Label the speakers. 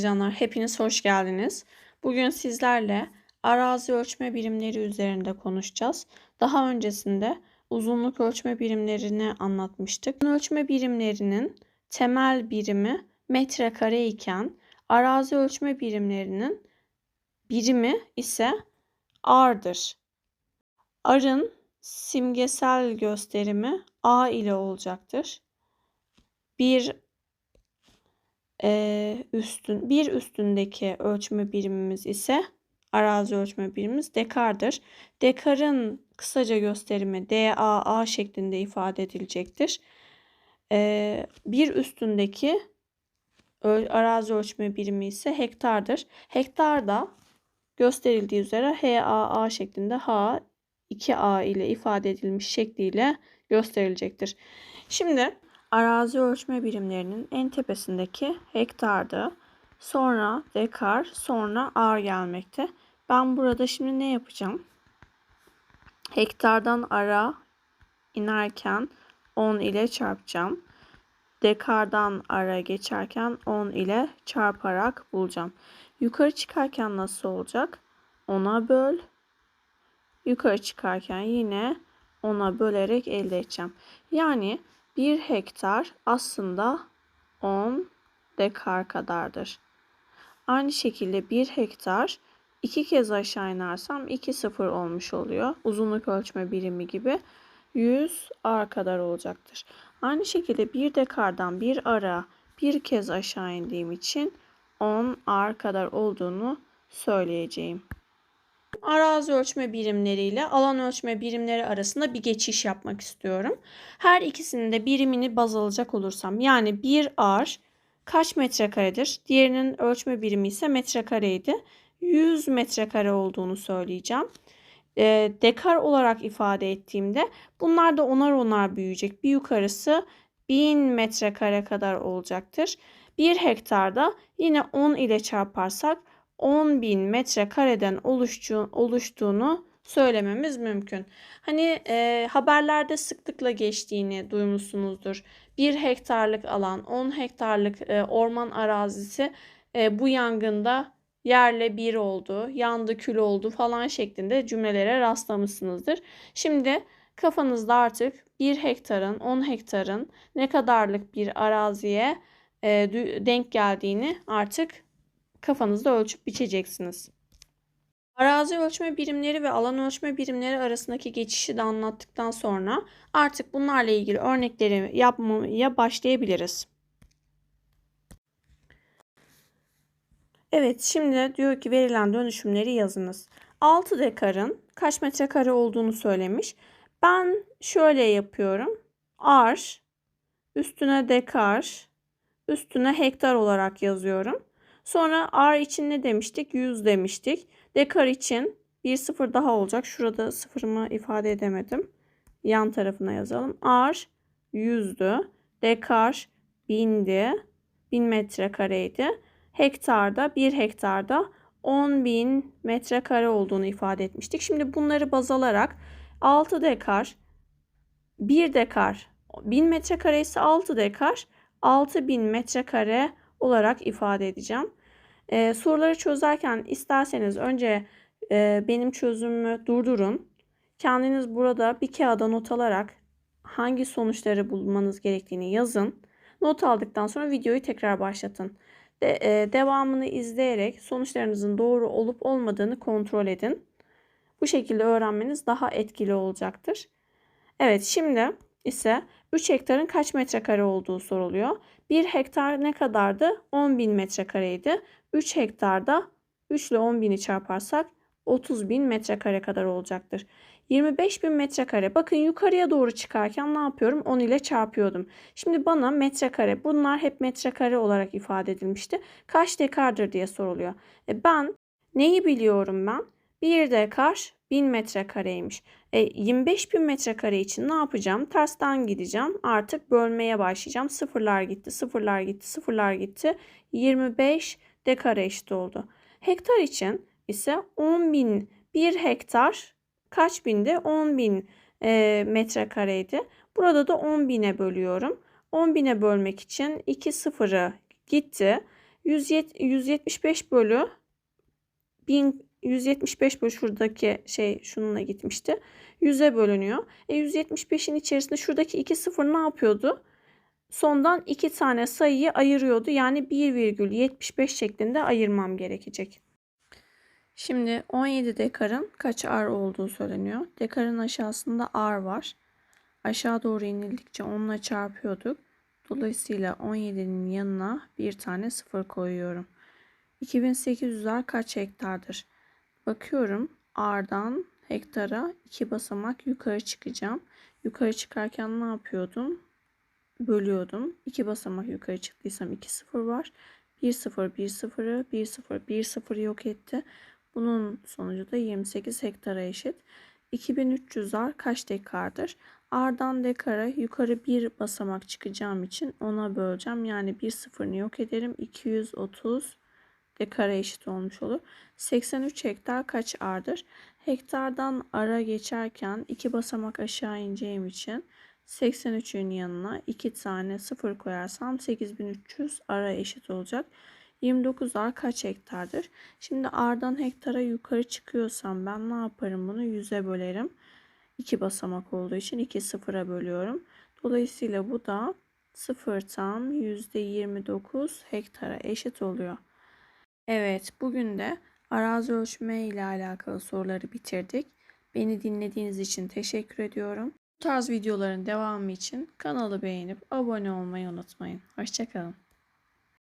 Speaker 1: Canlar, hepiniz hoş geldiniz. Bugün sizlerle arazi ölçme birimleri üzerinde konuşacağız. Daha öncesinde uzunluk ölçme birimlerini anlatmıştık. Ölçme birimlerinin temel birimi metrekare iken arazi ölçme birimlerinin birimi ise ar'dır. Ar'ın simgesel gösterimi A ile olacaktır. Bir üstün bir üstündeki ölçme birimimiz ise arazi ölçme birimimiz dekardır. Dekarın kısaca gösterimi DAA şeklinde ifade edilecektir. Bir üstündeki arazi ölçme birimi ise hektardır. Hektarda gösterildiği üzere HAA şeklinde H 2A ile ifade edilmiş şekliyle gösterilecektir. Şimdi arazi ölçme birimlerinin en tepesindeki hektardı. Sonra dekar, sonra ar gelmekte. Ben burada şimdi ne yapacağım? Hektardan ara inerken 10 ile çarpacağım. Dekardan ara geçerken 10 ile çarparak bulacağım. Yukarı çıkarken nasıl olacak? 10'a böl. Yukarı çıkarken yine 10'a bölerek elde edeceğim. Yani 1 hektar aslında 10 dekar kadardır. Aynı şekilde 1 hektar iki kez aşağı inersem 2 sıfır olmuş oluyor. Uzunluk ölçme birimi gibi 100 ar kadar olacaktır. Aynı şekilde 1 dekardan bir ara bir kez aşağı indiğim için 10 ar kadar olduğunu söyleyeceğim arazi ölçme birimleriyle alan ölçme birimleri arasında bir geçiş yapmak istiyorum. Her ikisinin de birimini baz alacak olursam yani bir ar kaç metrekaredir? Diğerinin ölçme birimi ise metrekareydi. 100 metrekare olduğunu söyleyeceğim. E, dekar olarak ifade ettiğimde bunlar da onar onar büyüyecek. Bir yukarısı 1000 metrekare kadar olacaktır. Bir hektarda yine 10 ile çarparsak 10.000 metrekareden oluştu, oluştuğunu söylememiz mümkün. Hani e, haberlerde sıklıkla geçtiğini duymuşsunuzdur. 1 hektarlık alan, 10 hektarlık e, orman arazisi e, bu yangında yerle bir oldu, yandı kül oldu falan şeklinde cümlelere rastlamışsınızdır. Şimdi kafanızda artık 1 hektarın, 10 hektarın ne kadarlık bir araziye e, denk geldiğini artık kafanızda ölçüp biçeceksiniz. Arazi ölçme birimleri ve alan ölçme birimleri arasındaki geçişi de anlattıktan sonra artık bunlarla ilgili örnekleri yapmaya başlayabiliriz. Evet şimdi diyor ki verilen dönüşümleri yazınız. 6 dekarın kaç metrekare olduğunu söylemiş. Ben şöyle yapıyorum. Ar üstüne dekar üstüne hektar olarak yazıyorum. Sonra R için ne demiştik? 100 demiştik. Dekar için bir sıfır daha olacak. Şurada sıfırımı ifade edemedim. Yan tarafına yazalım. R 100'dü. Dekar 1000'di. 1000 metrekareydi. Hektarda 1 hektarda 10.000 metrekare olduğunu ifade etmiştik. Şimdi bunları baz alarak 6 dekar 1 dekar 1000 metrekare ise 6 dekar 6000 metrekare olarak ifade edeceğim. Ee, soruları çözerken isterseniz önce e, benim çözümümü durdurun. Kendiniz burada bir kağıda not alarak hangi sonuçları bulmanız gerektiğini yazın. Not aldıktan sonra videoyu tekrar başlatın. De, e, devamını izleyerek sonuçlarınızın doğru olup olmadığını kontrol edin. Bu şekilde öğrenmeniz daha etkili olacaktır. Evet şimdi ise 3 hektarın kaç metrekare olduğu soruluyor. 1 hektar ne kadardı? 10.000 metrekareydi. 3 hektarda 3 ile 10.000'i çarparsak 30.000 metrekare kadar olacaktır. 25.000 metrekare. Bakın yukarıya doğru çıkarken ne yapıyorum? 10 ile çarpıyordum. Şimdi bana metrekare. Bunlar hep metrekare olarak ifade edilmişti. Kaç dekardır diye soruluyor. E ben neyi biliyorum ben? 1 dekar 1000 metrekareymiş. E, 25 bin metrekare için ne yapacağım? Tersten gideceğim. Artık bölmeye başlayacağım. Sıfırlar gitti, sıfırlar gitti, sıfırlar gitti. 25 dekare eşit oldu. Hektar için ise 10 bin, bir hektar kaç bindi? 10 bin e, metrekareydi. Burada da 10 bine bölüyorum. 10 bine bölmek için 2 sıfırı gitti. 107 175 bölü 1000 175 bölü şuradaki şey şununla gitmişti. 100'e bölünüyor. E 175'in içerisinde şuradaki iki sıfır ne yapıyordu? Sondan iki tane sayıyı ayırıyordu. Yani 1,75 şeklinde ayırmam gerekecek. Şimdi 17 dekarın kaç ar olduğu söyleniyor. Dekarın aşağısında ar var. Aşağı doğru inildikçe onunla çarpıyorduk. Dolayısıyla 17'nin yanına bir tane sıfır koyuyorum. 2800'ler kaç hektardır? Bakıyorum ardan hektara iki basamak yukarı çıkacağım. Yukarı çıkarken ne yapıyordum? Bölüyordum. İki basamak yukarı çıktıysam 2 sıfır var. 1 sıfır 1 sıfırı 1 sıfır 1 sıfır yok etti. Bunun sonucu da 28 hektara eşit. 2300'lar kaç dekardır? Ardan dekara yukarı bir basamak çıkacağım için ona böleceğim. Yani bir sıfırını yok ederim. 230 dekara eşit olmuş olur. 83 hektar kaç ardır? Hektardan ara geçerken iki basamak aşağı ineceğim için 83'ün yanına 2 tane sıfır koyarsam 8300 ara eşit olacak. 29 ar kaç hektardır? Şimdi ardan hektara yukarı çıkıyorsam ben ne yaparım bunu? 100'e bölerim. 2 basamak olduğu için 2 sıfıra bölüyorum. Dolayısıyla bu da 0 tam %29 hektara eşit oluyor. Evet, bugün de arazi ölçme ile alakalı soruları bitirdik. Beni dinlediğiniz için teşekkür ediyorum. Bu tarz videoların devamı için kanalı beğenip abone olmayı unutmayın. Hoşçakalın.